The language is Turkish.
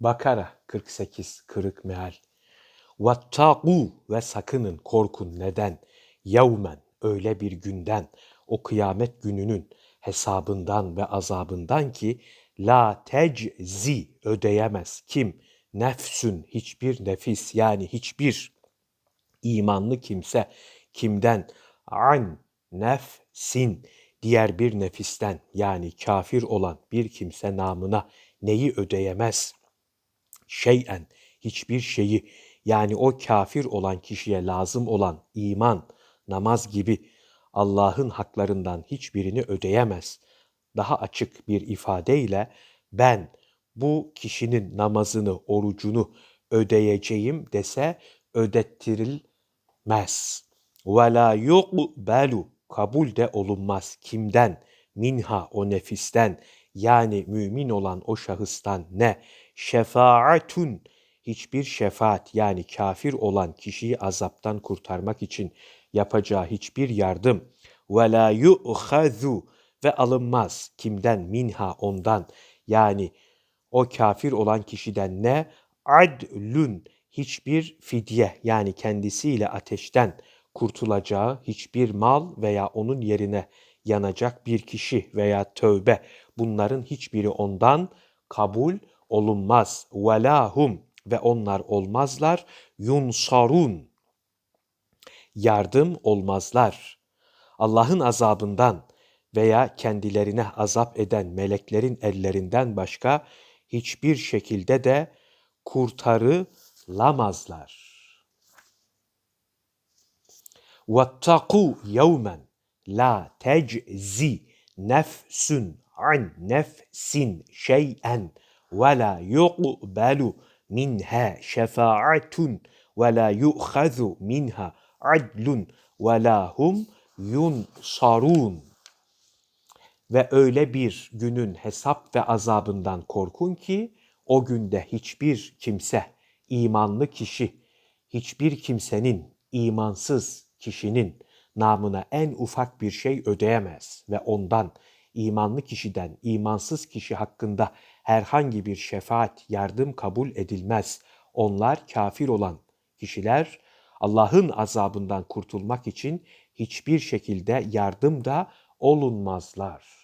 Bakara 48 kırık meal. Vattaku ve sakının korkun neden? Yevmen öyle bir günden o kıyamet gününün hesabından ve azabından ki la teczi ödeyemez kim? Nefsün hiçbir nefis yani hiçbir imanlı kimse kimden an nefsin diğer bir nefisten yani kafir olan bir kimse namına neyi ödeyemez? Şeyen hiçbir şeyi yani o kafir olan kişiye lazım olan iman, namaz gibi Allah'ın haklarından hiçbirini ödeyemez. Daha açık bir ifadeyle ben bu kişinin namazını, orucunu ödeyeceğim dese ödettirilmez. La yuqbalu kabul de olunmaz. Kimden? Minha o nefisten yani mümin olan o şahıstan ne? Şefaatun. Hiçbir şefaat yani kafir olan kişiyi azaptan kurtarmak için yapacağı hiçbir yardım. Ve la yu'khazu ve alınmaz. Kimden? Minha ondan. Yani o kafir olan kişiden ne? Adlun. Hiçbir fidye yani kendisiyle ateşten kurtulacağı hiçbir mal veya onun yerine yanacak bir kişi veya tövbe bunların hiçbiri ondan kabul olunmaz. Velahum ve onlar olmazlar. Yunsarun yardım olmazlar. Allah'ın azabından veya kendilerine azap eden meleklerin ellerinden başka hiçbir şekilde de kurtarılamazlar. وَاتَّقُوا يَوْمًا an nefsin şey'en ve la yuqbalu minha şefaatun ve la yu'khazu minha adlun ve la hum yunsarun. Ve öyle bir günün hesap ve azabından korkun ki o günde hiçbir kimse, imanlı kişi, hiçbir kimsenin, imansız kişinin namına en ufak bir şey ödeyemez ve ondan imanlı kişiden, imansız kişi hakkında herhangi bir şefaat, yardım kabul edilmez. Onlar kafir olan kişiler Allah'ın azabından kurtulmak için hiçbir şekilde yardım da olunmazlar.